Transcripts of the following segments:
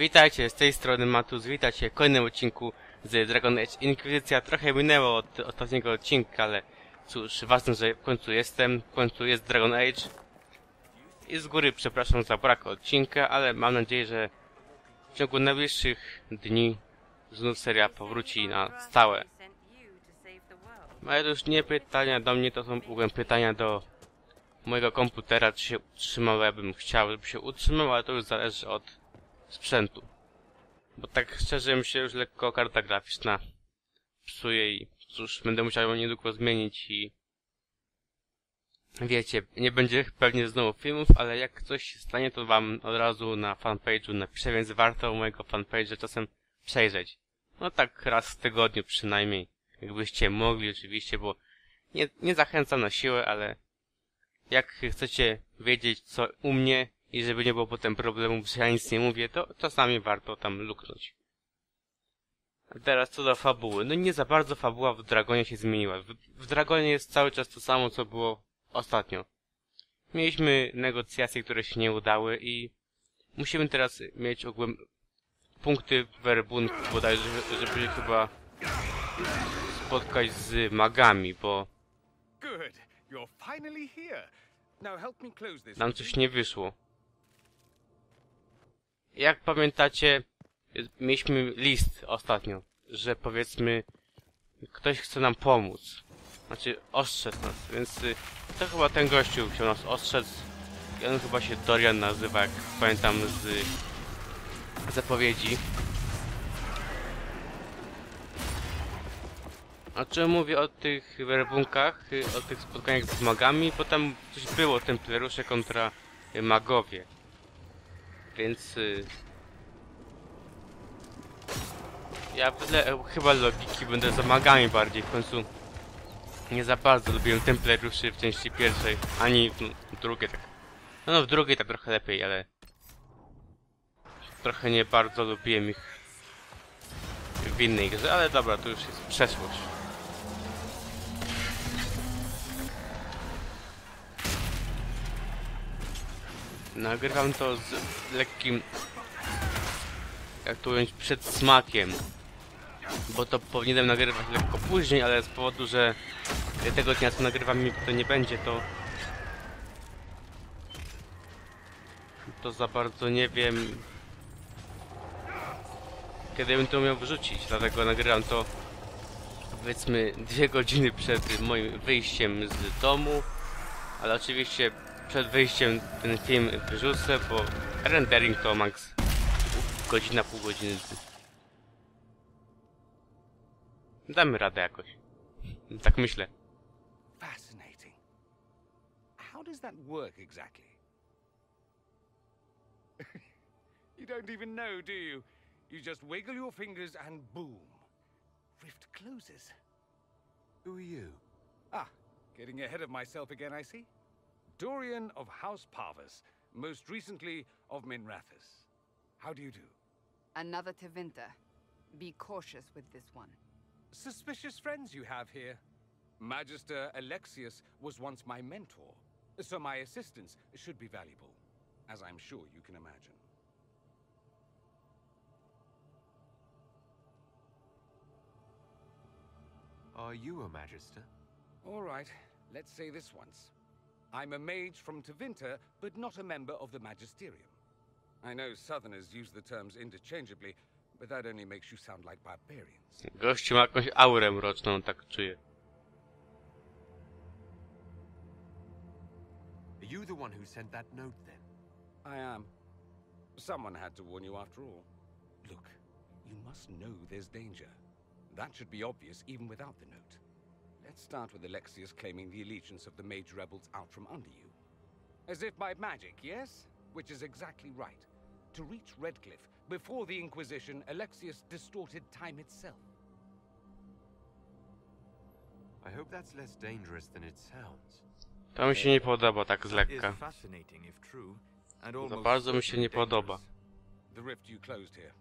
Witajcie, z tej strony Matus, witajcie w kolejnym odcinku z Dragon Age Inkwizycja. Trochę minęło od ostatniego odcinka, ale cóż, ważne, że w końcu jestem, w końcu jest Dragon Age. I z góry przepraszam za brak odcinka, ale mam nadzieję, że w ciągu najbliższych dni znów seria powróci na stałe. To już nie pytania do mnie, to są ogółem pytania do mojego komputera, czy się utrzymał, ja bym chciał, żeby się utrzymał, ale to już zależy od sprzętu. Bo tak szczerze mi się już lekko karta graficzna psuje i cóż, będę musiał ją niedługo zmienić i wiecie, nie będzie pewnie znowu filmów, ale jak coś się stanie, to wam od razu na fanpage'u napiszę, więc warto mojego fanpage'a czasem przejrzeć. No tak raz w tygodniu przynajmniej, jakbyście mogli oczywiście, bo nie, nie zachęcam na siłę, ale jak chcecie wiedzieć co u mnie i żeby nie było potem problemów, że ja nic nie mówię, to czasami warto tam luknąć. A teraz co do fabuły. No nie za bardzo fabuła w Dragonie się zmieniła. W, w Dragonie jest cały czas to samo, co było ostatnio. Mieliśmy negocjacje, które się nie udały i musimy teraz mieć ogółem punkty werbunku bodajże, żeby się chyba spotkać z magami, bo nam coś nie wyszło. Jak pamiętacie, mieliśmy list ostatnio, że powiedzmy ktoś chce nam pomóc. Znaczy ostrzec nas, więc y, to chyba ten gościu chciał nas ostrzec. I on chyba się Dorian nazywa, jak pamiętam z zapowiedzi. A czemu mówię o tych werbunkach, y, o tych spotkaniach z magami, bo tam coś było, templariusze kontra y, magowie. Więc... Y... Ja chyba logiki będę za magami bardziej, w końcu nie za bardzo lubiłem templariuszy w części pierwszej, ani w drugiej tak. No, no w drugiej tak trochę lepiej, ale... Trochę nie bardzo lubiłem ich w innej grze, ale dobra, to już jest przeszłość. Nagrywam to z lekkim, jak to ująć, przedsmakiem. Bo to powinienem nagrywać lekko później, ale z powodu, że tego dnia co nagrywam mi to nie będzie, to... To za bardzo nie wiem... Kiedy bym to miał wrzucić, dlatego nagrywam to powiedzmy dwie godziny przed moim wyjściem z domu, ale oczywiście przed wyjściem ten film wyrzucę, bo rendering to max godzina, pół godziny. Damy radę jakoś. Tak myślę. Fascinating. How does that work exactly? you don't even know, do you? You just wiggle your fingers and boom. Rift closes. Who are you? Ah, getting ahead of myself again, I see. Dorian of House Parvus, most recently of Minrathus. How do you do? Another Tevinter. Be cautious with this one. Suspicious friends you have here. Magister Alexius was once my mentor, so my assistance should be valuable, as I'm sure you can imagine. Are you a Magister? All right, let's say this once. I'm a mage from Tevinter, but not a member of the Magisterium. I know Southerners use the terms interchangeably, but that only makes you sound like barbarians. Gościu ma jakąś aurę mroczną, tak czuję. Are you the one who sent that note then? I am. Someone had to warn you after all. Look, you must know there's danger. That should be obvious even without the note. Let's start with Alexius claiming the allegiance of the mage rebels out from under you. As if by magic, yes? Which is exactly right. To reach Redcliffe, before the Inquisition, Alexius distorted time itself. I hope that's less dangerous than it sounds. To mi się nie podoba tak z lekka. fascinating if true, and Za almost bardzo mi się certainly nie podoba. dangerous. The rift you closed here.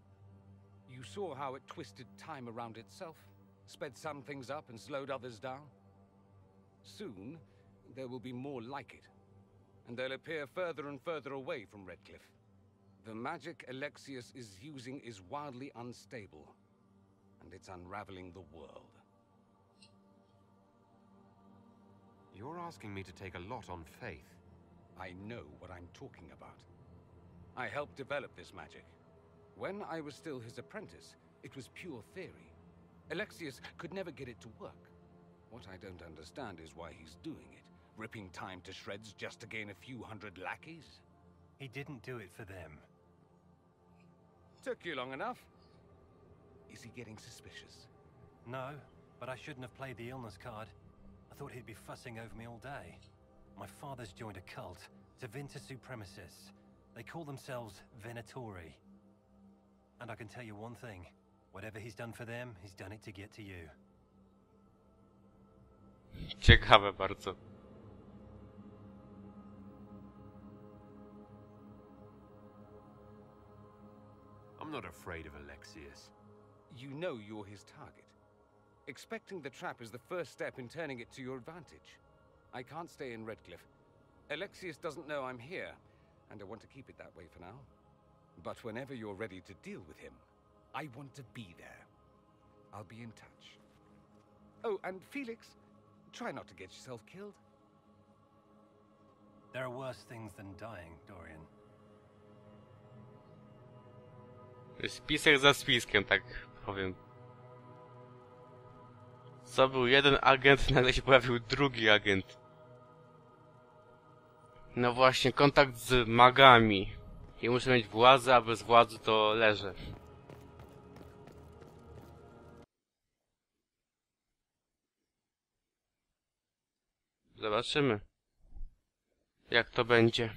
You saw how it twisted time around itself, sped some things up and slowed others down. Soon, there will be more like it, and they'll appear further and further away from Redcliffe. The magic Alexius is using is wildly unstable, and it's unraveling the world. You're asking me to take a lot on faith. I know what I'm talking about. I helped develop this magic. When I was still his apprentice, it was pure theory. Alexius could never get it to work. What I don't understand is why he's doing it, ripping time to shreds just to gain a few hundred lackeys. He didn't do it for them. Took you long enough. Is he getting suspicious? No, but I shouldn't have played the illness card. I thought he'd be fussing over me all day. My father's joined a cult, Tevinter Supremacists. They call themselves Venatori. And I can tell you one thing. Whatever he's done for them, he's done it to get to you. Ciekawe bardzo. I'm not afraid of Alexius. You know you're his target. Expecting the trap is the first step in turning it to your advantage. I can't stay in Redcliffe. Alexius doesn't know I'm here, and I want to keep it that way for now. But whenever you're ready to deal with him, I want to be there. I'll be in touch. Oh, and Felix, try not to get yourself killed. There are worse things than dying, Dorian. Spisek za spiskiem, tak powiem. Co był jeden agent, nagle się pojawił drugi agent. No właśnie, kontakt z magami. I muszę mieć władzę, a bez władzy to leżę. Zobaczymy. Jak to będzie.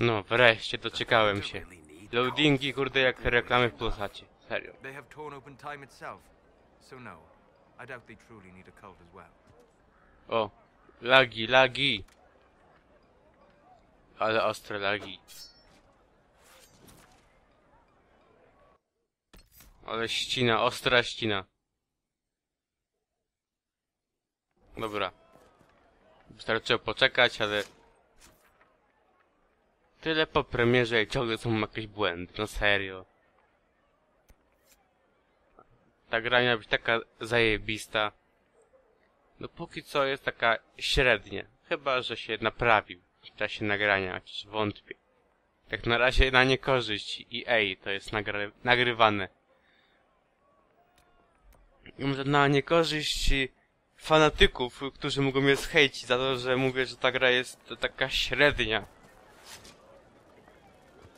No, wreszcie doczekałem się. Loadingi, kurde, jak reklamy w Polsacie. Serio. They have torn open time itself. So no, I doubt they truly need a cult as well. O, lagi, lagi. Ale ostre lagi. Ale ścina, ostra ścina. Dobra. Wystarczyło poczekać, ale... Tyle po premierze i ciągle są jakieś błędy, no serio. Ta gra miała być taka zajebista. No póki co jest taka średnia. Chyba, że się naprawił w czasie nagrania, chociaż wątpię. Jak na razie na niekorzyść EA to jest nagry nagrywane. I może na niekorzyść fanatyków, którzy mogą mnie zhejcić za to, że mówię, że ta gra jest taka średnia.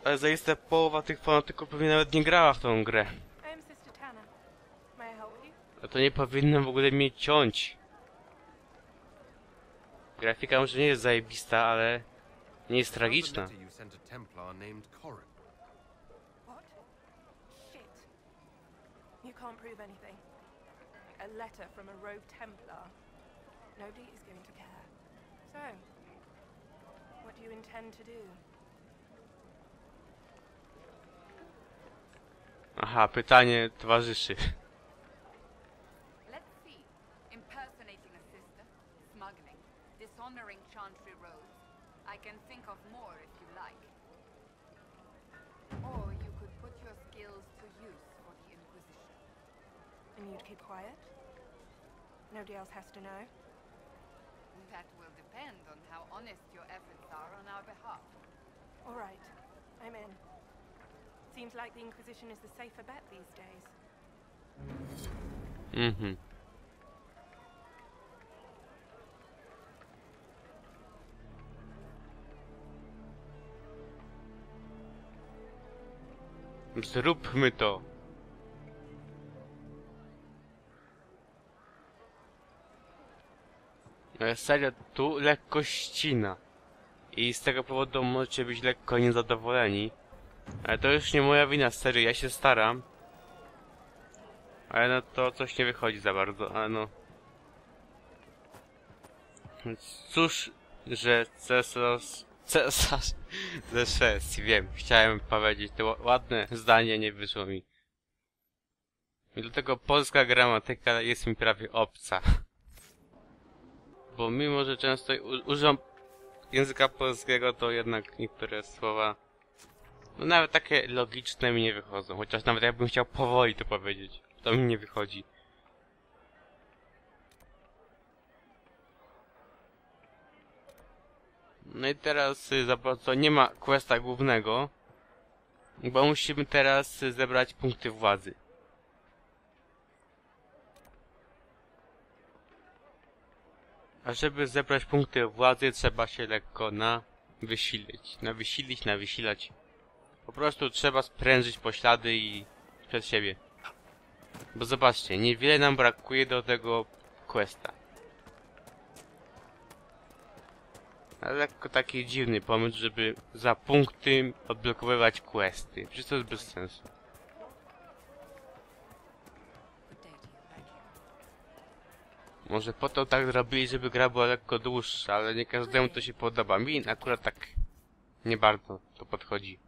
Ale zaiste połowa tych fanatyków pewnie nawet nie grała w tą grę. No to nie powinno w ogóle mnie ciąć. Grafika może nie jest zajebista, ale nie jest tragiczna. a. You can't prove anything. A letter from a rogue Templar. Nobody is going to care. So, what do you intend to do? Aha, pytanie towarzyszy. Let's see. Impersonating a sister, smuggling, dishonoring Chantry Rose. I can think of more if you like. Or you could put your skills to use for the Inquisition. And you'd keep quiet? Nobody else has to know? That will depend on how honest your efforts are on our behalf. All right, I'm in. Seems like the Inquisition is the safer bet these days. Mhm. Zróbmy to. Ale tu lekko ścina. I z tego powodu możecie być lekko niezadowoleni. Ale to już nie moja wina, serio, ja się staram. Ale no to coś nie wychodzi za bardzo, ale no. Cóż, że cesarz... Cesarz ze Szwecji, wiem, chciałem powiedzieć, to ła- ładne zdanie nie wyszło mi. I dlatego polska gramatyka jest mi prawie obca. Bo mimo, że często używam języka polskiego, to jednak niektóre słowa no nawet takie logiczne mi nie wychodzą. Chociaż nawet jakbym chciał powoli to powiedzieć, to mi nie wychodzi. No i teraz y, za bardzo nie ma questa głównego, bo musimy teraz y, zebrać punkty władzy. A żeby zebrać punkty władzy, trzeba się lekko na wysilić. Na wysilić, na wysilać. Po prostu trzeba sprężyć poślady i przed siebie. Bo zobaczcie, niewiele nam brakuje do tego questa. Ale lekko taki dziwny pomysł, żeby za punkty odblokowywać questy. Przecież to jest bez sensu. Może po to tak zrobili, żeby gra była lekko dłuższa, ale nie każdemu to się podoba. Mi akurat tak nie bardzo to podchodzi.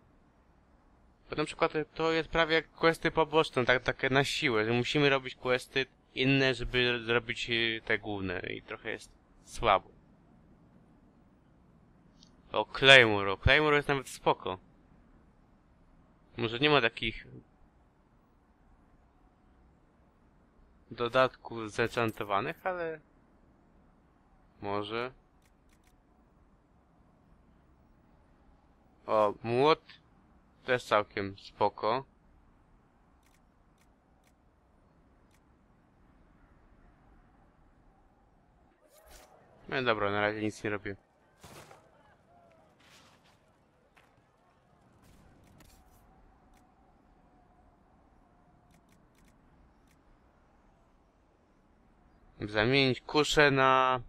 Bo na przykład to jest prawie jak questy poboczne, tak, takie na siłę, że musimy robić questy inne, żeby zrobić y, te główne i trochę jest słabo. O Claymore, o Claymore jest nawet spoko. Może nie ma takich dodatków zenchantowanych, ale może. O, młot też całkiem spoko. No dobra, na razie nic nie robię. Zamienić kuszę na,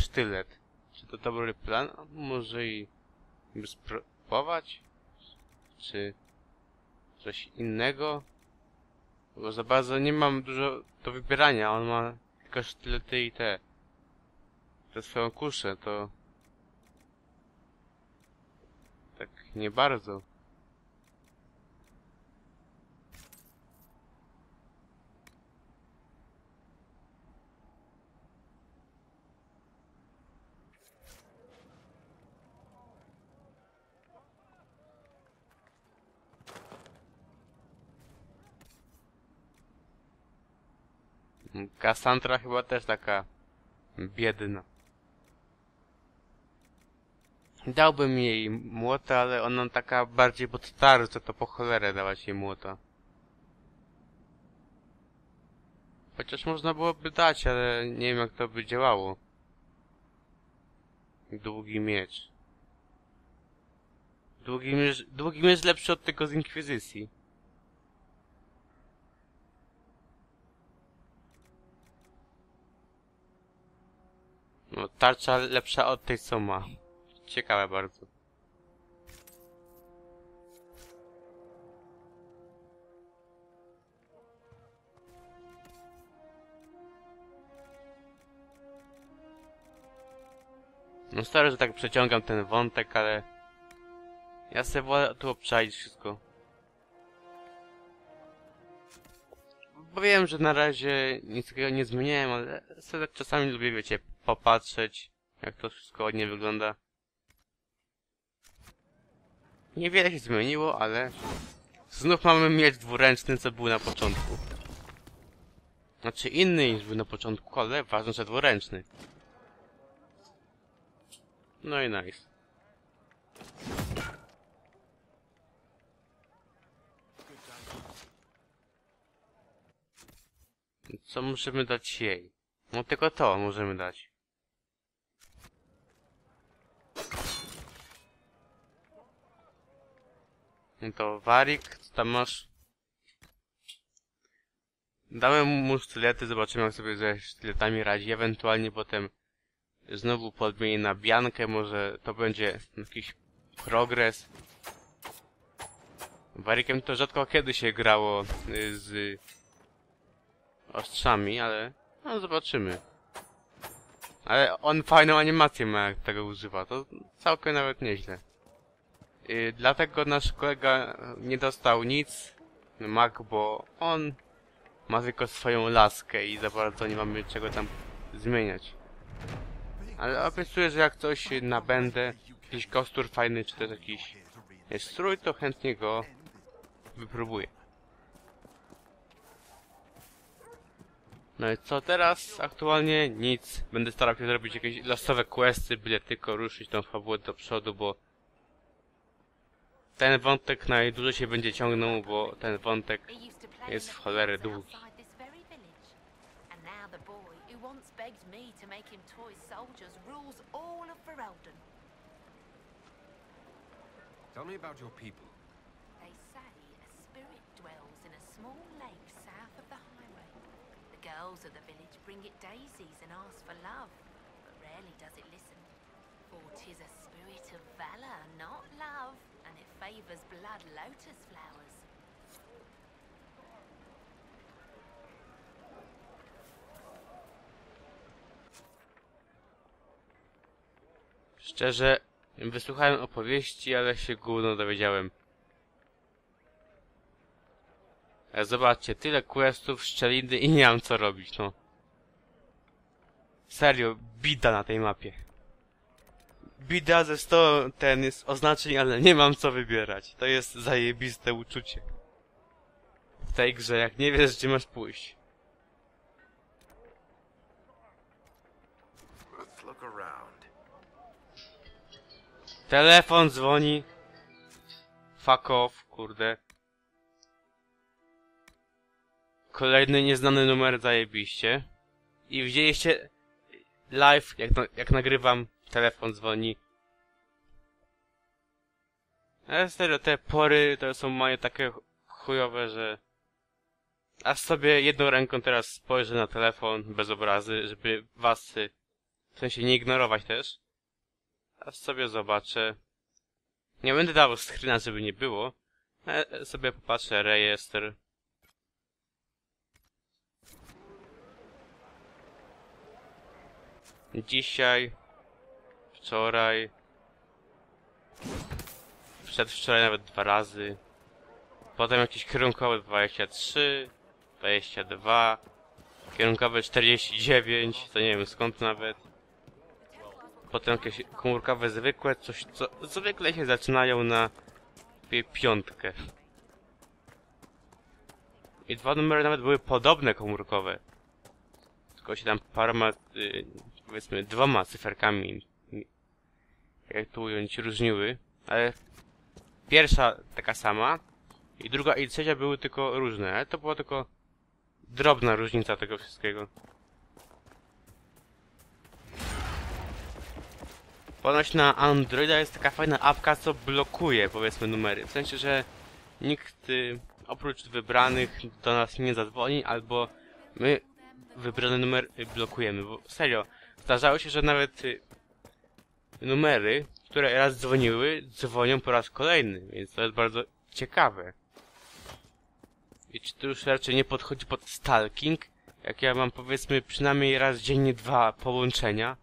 sztylet. Czy to dobry plan? Może i spróbować? Czy coś innego? Bo za bardzo nie mam dużo do wybierania. On ma tylko sztylety i te. Te swoją kuszę, to... Tak nie bardzo. Cassandra chyba też taka biedna. Dałbym jej młota, ale ona taka bardziej pod tarczę, to po cholerę dawać jej młota. Chociaż można byłoby dać, ale nie wiem jak to by działało. Długi miecz. Długi miecz, długi miecz lepszy od tego z Inkwizycji. No, tarcza lepsza od tej, co ma. Ciekawe bardzo. No stary, że tak przeciągam ten wątek, ale... Ja sobie wolę tu obczaić wszystko. Bo wiem, że na razie nic takiego nie zmieniałem, ale sobie czasami lubię, wiecie, popatrzeć, jak to wszystko ładnie wygląda. Niewiele się zmieniło, ale znów mamy miecz dwuręczny, co był na początku. Znaczy inny niż był na początku, ale ważne, że dwuręczny. No i nice. Co możemy dać jej? No tylko to możemy dać. To Warik, co tam masz? Dałem mu sztylety, zobaczymy jak sobie ze sztyletami radzi. Ewentualnie potem znowu podmienię na biankę, może to będzie jakiś progres. Warikiem to rzadko kiedy się grało y, z ostrzami, ale no zobaczymy. Ale on fajną animację ma jak tego używa, to całkiem nawet nieźle. Yy, dlatego nasz kolega nie dostał nic, Mac, bo on ma tylko swoją laskę i za bardzo nie mamy czego tam zmieniać. Ale obiecuję, że jak coś nabędę, jakiś kostur fajny, czy też jakiś strój, to chętnie go wypróbuję. No i co teraz? Aktualnie nic. Będę starał się zrobić jakieś losowe questy, byle tylko ruszyć tą fabułę do przodu, bo ten wątek najdłużej się będzie ciągnął, bo ten wątek jest w cholerę długi. And now the boy who once begged me to make him toy soldiers rules all of Ferelden. Tell me about your people. They say a spirit dwells in a small lake south of the highway. The girls of the village bring it daisies and ask for love, but rarely does it listen. For 'tis a spirit of valor, not love, and it favors blood lotus flowers. Szczerze, wysłuchałem opowieści, ale się gówno dowiedziałem. Ale zobaczcie, tyle questów, szczeliny i nie mam co robić, no. Serio, bida na tej mapie. Bida ze 100 ten jest oznaczeń, ale nie mam co wybierać. To jest zajebiste uczucie. W tej grze, jak nie wiesz, gdzie masz pójść. Telefon dzwoni. Fuck off, kurde. Kolejny nieznany numer zajebiście. I widzieliście live, jak, na, jak nagrywam, telefon dzwoni. Ale serio, te pory to są moje takie chujowe, że... Aż sobie jedną ręką teraz spojrzę na telefon, bez obrazy, żeby was, y, w sensie nie ignorować też. Aż sobie zobaczę. Nie będę dawał screena, żeby nie było. Ale sobie popatrzę rejestr. Dzisiaj. Wczoraj. Przedwczoraj nawet dwa razy. Potem jakiś kierunkowy 23, 22, kierunkowy 49, to nie wiem skąd nawet. Potem jakieś komórkowe zwykłe, coś co zwykle się zaczynają na pi- piątkę. I dwa numery nawet były podobne komórkowe. Tylko się tam paroma, y, powiedzmy, dwoma cyferkami, jak to ująć, różniły. Ale pierwsza taka sama i druga i trzecia były tylko różne, ale to była tylko drobna różnica tego wszystkiego. Ponoć na Androida jest taka fajna apka, co blokuje, powiedzmy, numery. W sensie, że nikt y, oprócz wybranych do nas nie zadzwoni, albo my wybrany numer y, blokujemy. Bo serio, zdarzało się, że nawet y, numery, które raz dzwoniły, dzwonią po raz kolejny, więc to jest bardzo ciekawe. I czy to już raczej nie podchodzi pod stalking? Jak ja mam powiedzmy przynajmniej raz dziennie dwa połączenia.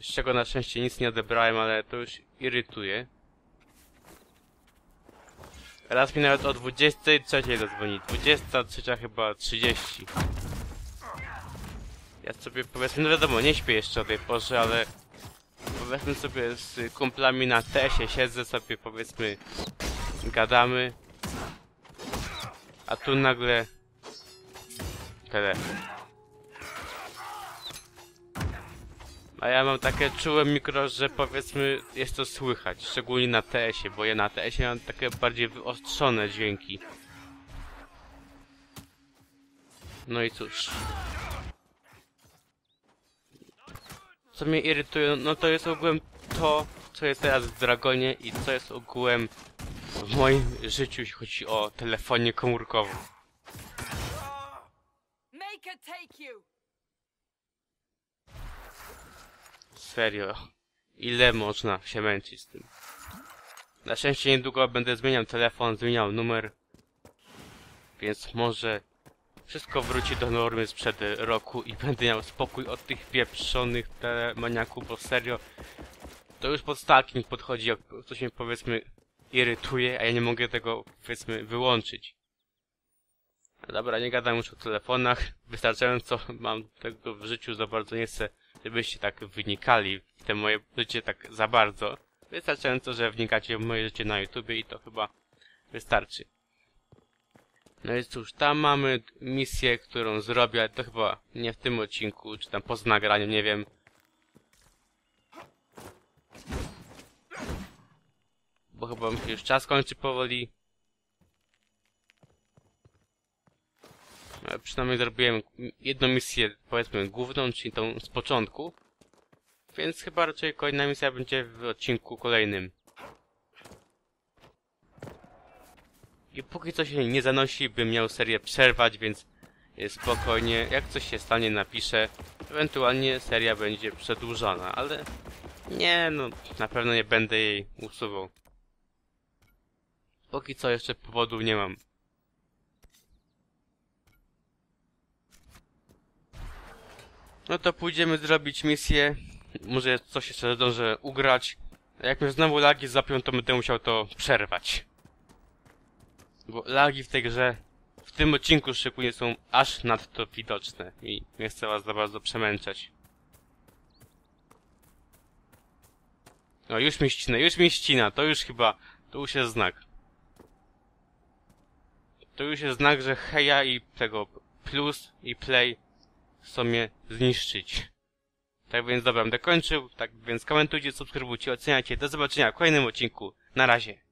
Z czego na szczęście nic nie odebrałem, ale to już irytuje. Raz mi nawet o 23 zadzwoni. 23 chyba 30. Ja sobie powiedzmy, no wiadomo, nie śpię jeszcze o tej porze, ale powiedzmy sobie z kumplami na tesie siedzę sobie powiedzmy gadamy. A tu nagle telefon. A ja mam takie czułe mikro, że powiedzmy jest to słychać, szczególnie na TS-ie, bo ja na TS-ie mam takie bardziej wyostrzone dźwięki. No i cóż. Co mnie irytuje, no to jest ogółem to, co jest teraz w Dragonie i co jest ogółem w moim życiu, jeśli chodzi o telefonię komórkową. Serio. Ile można się męczyć z tym? Na szczęście niedługo będę zmieniał telefon, zmieniał numer. Więc może wszystko wróci do normy sprzed roku i będę miał spokój od tych pieprzonych telemaniaków, bo serio to już pod stalking podchodzi, jak coś mnie powiedzmy irytuje, a ja nie mogę tego powiedzmy wyłączyć. Dobra, nie gadam już o telefonach. Wystarczająco mam tego w życiu za bardzo nie chcę, żebyście tak wynikali w te moje życie tak za bardzo. Wystarczająco, że wnikacie w moje życie na YouTubie i to chyba wystarczy. No i cóż, tam mamy misję, którą zrobię, ale to chyba nie w tym odcinku, czy tam poza nagraniem, nie wiem. Bo chyba mi się już czas kończy powoli. Ale przynajmniej zrobiłem jedną misję, powiedzmy, główną, czyli tą z początku. Więc chyba raczej kolejna misja będzie w odcinku kolejnym. I póki co się nie zanosi, bym miał serię przerwać, więc spokojnie, jak coś się stanie napiszę. Ewentualnie seria będzie przedłużona, ale nie, no na pewno nie będę jej usuwał. Póki co jeszcze powodu nie mam. No to pójdziemy zrobić misję. Może coś jeszcze zdążę ugrać. Jak mnie znowu lagi zapią, to będę musiał to przerwać. Bo lagi w tej grze, w tym odcinku szczególnie są aż nadto widoczne i nie chcę was za bardzo przemęczać. No już mi ścina, już mi ścina, to już chyba, to już jest znak. To już jest znak, że heja i tego plus i play chcą mnie zniszczyć. Tak więc dobra, będę kończył, tak więc komentujcie, subskrybujcie, oceniajcie, do zobaczenia w kolejnym odcinku. Na razie.